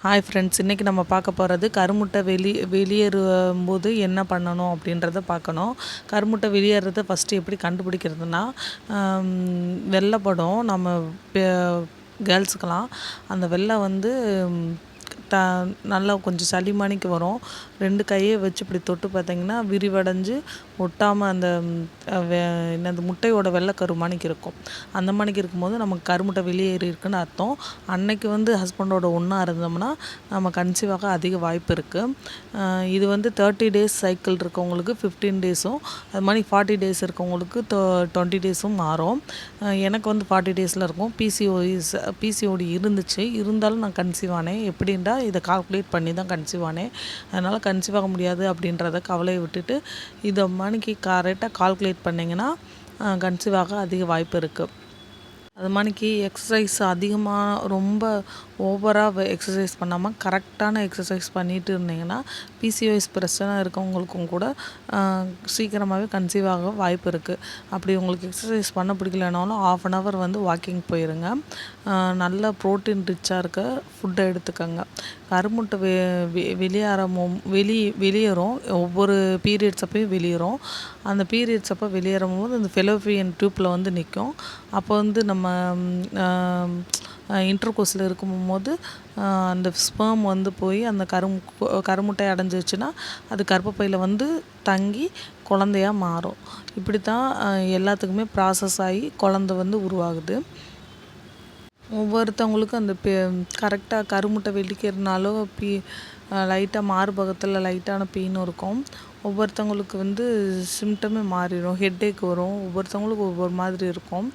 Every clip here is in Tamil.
ஹாய் ஃப்ரெண்ட்ஸ் இன்றைக்கி நம்ம பார்க்க போகிறது கருமுட்டை வெளி வெளியேறும் போது என்ன பண்ணணும் அப்படின்றத பார்க்கணும். கருமுட்டை வெளியேறதை ஃபஸ்ட்டு எப்படி கண்டுபிடிக்கிறதுனா ஆம், வெள்ளைப்படும் நம்ம கேர்ள்ஸுக்கெலாம் அந்த வெள்ளை வந்து த நல்லா கொஞ்சம் சளி மணிக்கு வரும். ரெண்டு கையை வச்சு இப்படி தொட்டு பார்த்தீங்கன்னா விரிவடைஞ்சு ஒட்டாமல் அந்த ம், வே- என்னது முட்டையோட வெள்ளைக்கரு மணிக்கு இருக்கும். அந்த மணிக்கு இருக்கும்போது நமக்கு கருமுட்டை வெளியேறி இருக்குன்னு அர்த்தம். அன்னைக்கு வந்து ஹஸ்பண்டோட ஒன்றா இருந்தோம்னா நம்ம கன்சீவ் ஆக அதிக வாய்ப்பு இருக்குது இது வந்து தேர்ட்டி டேஸ் சைக்கிள் இருக்கவங்களுக்கு ஃபிஃப்டீன் டேஸும் அது மாதிரி ஃபார்ட்டி டேஸ் இருக்கவங்களுக்கு டுவெண்ட்டி டேஸும் மாறும். எனக்கு வந்து ஃபார்ட்டி டேஸில் இருக்கும். பிசிஓ பிசிஓடி இருந்துச்சு. இருந்தாலும் நான் கன்சீவ் ஆனேன். எப்படின்டா இதை கால்குலேட் பண்ணி தான் கன்சீவ் ஆனேன். அதனால் கன்சீவ் ஆக முடியாது அப்படின்றத கவலையை விட்டுட்டு இதை மணிக்கு கரெக்டாக கால்குலேட் பண்ணிங்கன்னா கன்சீவ் ஆக அதிக வாய்ப்பு இருக்குது அது மாதிரிக்கு எக்ஸசைஸ் அதிகமாக ரொம்ப ஓவராக எக்ஸசைஸ் பண்ணாமல் கரெக்டான எக்ஸசைஸ் பண்ணிட்டு இருந்தீங்கன்னா பிசிஓஎஸ் பிரச்சனை இருக்கவங்களுக்கும் கூட சீக்கிரமாகவே கன்சீவ் ஆக வாய்ப்பு இருக்குது அப்படி உங்களுக்கு எக்ஸசைஸ் பண்ண பிடிக்கலனாலும் ஆஃப் அன் ஹவர் வந்து வாக்கிங் போயிருங்க. நல்ல ப்ரோட்டீன் ரிச்சாக இருக்க ஃபுட்டை எடுத்துக்கோங்க. கருமுட்டை வெ வெ- வெளியேறமும் வெளி வெளியேறும். ஒவ்வொரு பீரியட்ஸ் அப்பயும் வெளியேறும். அந்த பீரியட்ஸ் அப்போ வெளியேறும் போது அந்த ஃபெலோஃபியன் டியூப்பில் வந்து நிற்கும் அப்போ வந்து நம்ம இன்டர்கோர்ஸில் இருக்கும்போது அந்த ஸ்பெர்ம் வந்து போய் அந்த கரும் கருமுட்டை அடைஞ்சிருச்சுன்னா அது கர்ப்பப்பையில் வந்து தங்கி குழந்தையா மாறும். இப்படி தான் எல்லாத்துக்குமே ப்ராசஸ் ஆகி குழந்த வந்து உருவாகுது. ஒவ்வொருத்தவங்களுக்கும் அந்த பெ கரெக்டாக கருமுட்டை வெடிக்கிறதுனாலோ பீ லைட்டாக மார்பகத்தில் லைட்டான பெயின் இருக்கும். ஒவ்வொருத்தவங்களுக்கு வந்து சிம்டமே மாறிடும். ஹெட்டேக் வரும். ஒவ்வொருத்தவங்களுக்கு ஒவ்வொரு மாதிரி இருக்கும்.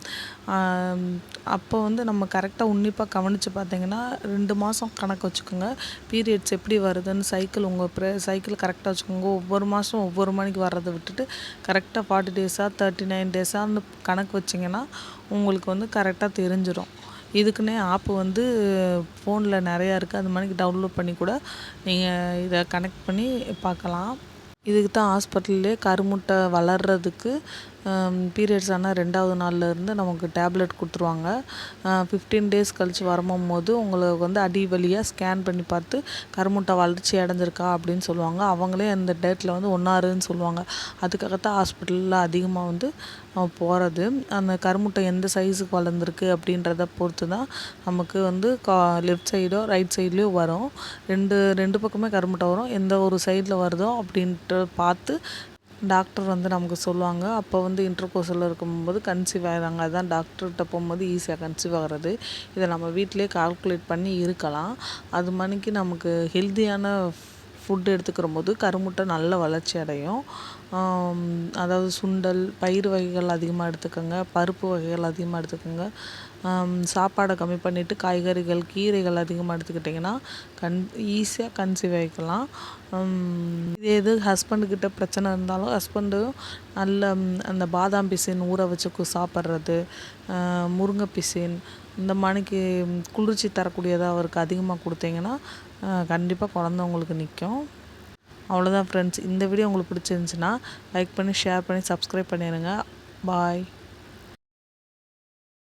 அப்போ வந்து நம்ம கரெக்டாக உன்னிப்பாக கவனித்து பார்த்தீங்கன்னா ரெண்டு மாதம் கணக்கு வச்சுக்கோங்க. பீரியட்ஸ் எப்படி வருதுன்னு சைக்கிள் உங்கள் ப்ரே சைக்கிள் கரெக்டாக வச்சுக்கோங்க. ஒவ்வொரு மாதம் ஒவ்வொரு மணிக்கு வர்றதை விட்டுட்டு கரெக்டாக ஃபார்ட்டி டேஸாக தேர்ட்டி நைன் டேஸான்னு கணக்கு வச்சிங்கன்னா உங்களுக்கு வந்து கரெக்டாக தெரிஞ்சிடும் இதுக்குன்னே ஆப்பு வந்து ஃபோனில் நிறையா இருக்குது அது மாதிரி டவுன்லோட் பண்ணி கூட நீங்கள் இதை கனெக்ட் பண்ணி பார்க்கலாம். இதுக்கு தான் ஹாஸ்பிட்டல்லே கருமுட்டை வளர்கிறதுக்கு பீரியட்ஸ் ஆனால் ரெண்டாவது நாள்ல இருந்து நமக்கு டேப்லெட் கொடுத்துருவாங்க. ஃபிஃப்டீன் டேஸ் கழித்து வரும்போது உங்களுக்கு வந்து அடி வழியாக ஸ்கேன் பண்ணி பார்த்து கருமுட்டை வளர்ச்சி அடைஞ்சிருக்கா அப்படின்னு சொல்லுவாங்க. அவங்களே அந்த டேட்டில் வந்து ஒன்றாருன்னு சொல்லுவாங்க. அதுக்காகத்தான் ஹாஸ்பிட்டலில் அதிகமாக வந்து போகிறது அந்த கருமுட்டை எந்த சைஸுக்கு வளர்ந்துருக்கு அப்படின்றத பொறுத்து தான் நமக்கு வந்து கா லெஃப்ட் சைடோ ரைட் சைட்லேயோ வரும். ரெண்டு ரெண்டு பக்கமே கருமுட்டை வரும். எந்த ஒரு சைடில் வருதோ அப்படின்ட்டு பார்த்து டாக்டர் வந்து நமக்கு சொல்லுவாங்க. அப்போ வந்து இன்டர்கோர்ஸில் இருக்கும்போது கன்சீவ் ஆகிறாங்க அதுதான் டாக்டர்கிட்ட போகும்போது ஈஸியாக கன்சீவ் ஆகிறது. இதை நம்ம வீட்டிலே கால்குலேட் பண்ணி இருக்கலாம். அது மணிக்கு நமக்கு ஹெல்த்தியான ஃபுட் எடுத்துக்கிற போது கருமுட்டை நல்ல வளர்ச்சி அடையும். அதாவது சுண்டல் பயிறு வகைகள் அதிகமாக எடுத்துக்கோங்க பருப்பு வகைகள் அதிகமாக எடுத்துக்கோங்க. சாப்பாடை கம்மி பண்ணிவிட்டு காய்கறிகள் கீரைகள் அதிகமாக எடுத்துக்கிட்டிங்கன்னா கண் ஈஸியாக கன்சீவ் ஆகிக்கலாம் இது எது ஹஸ்பண்டுக்கிட்ட பிரச்சனை இருந்தாலும் ஹஸ்பண்டும் நல்ல அந்த பாதாம் பிசின் ஊற வச்சு சாப்பிட்றது முருங்கை பிசின் இந்த மாதிரிக்கு குளிர்ச்சி தரக்கூடியதாக அவருக்கு அதிகமாக கொடுத்தீங்கன்னா கண்டிப்பாக குழந்த உங்களுக்கு நிற்கும் அவ்வளோதான் ஃப்ரெண்ட்ஸ் இந்த வீடியோ உங்களுக்கு பிடிச்சிருந்துச்சுன்னா லைக் பண்ணி ஷேர் பண்ணி சப்ஸ்கிரைப் பண்ணிடுங்க பாய்